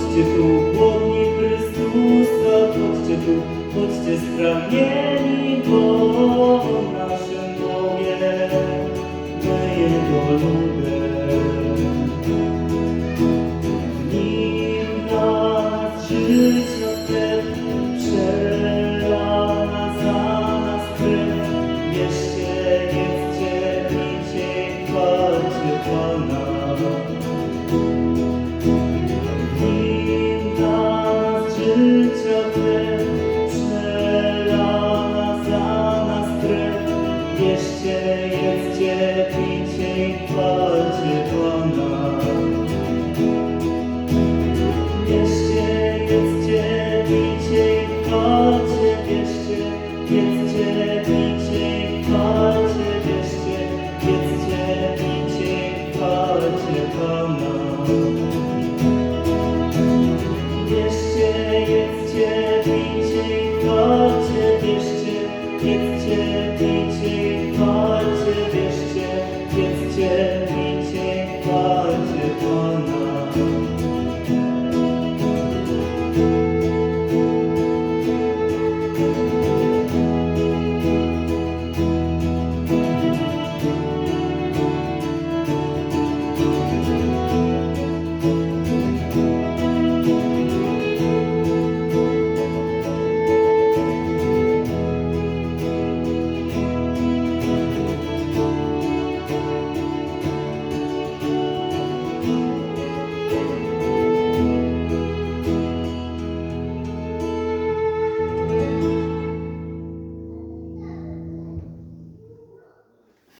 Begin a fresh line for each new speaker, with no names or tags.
chodźcie tu, głodni Chrystusa, chodźcie tu, chodźcie spragnieni po naszym Bogie, my Jego ludem. Nim nas życia krew, przelana za nas krew. Bierzcie, jedzcie. Bierzcie, jedzcie, pijcie i chwalcie, bierzcie, jedzcie,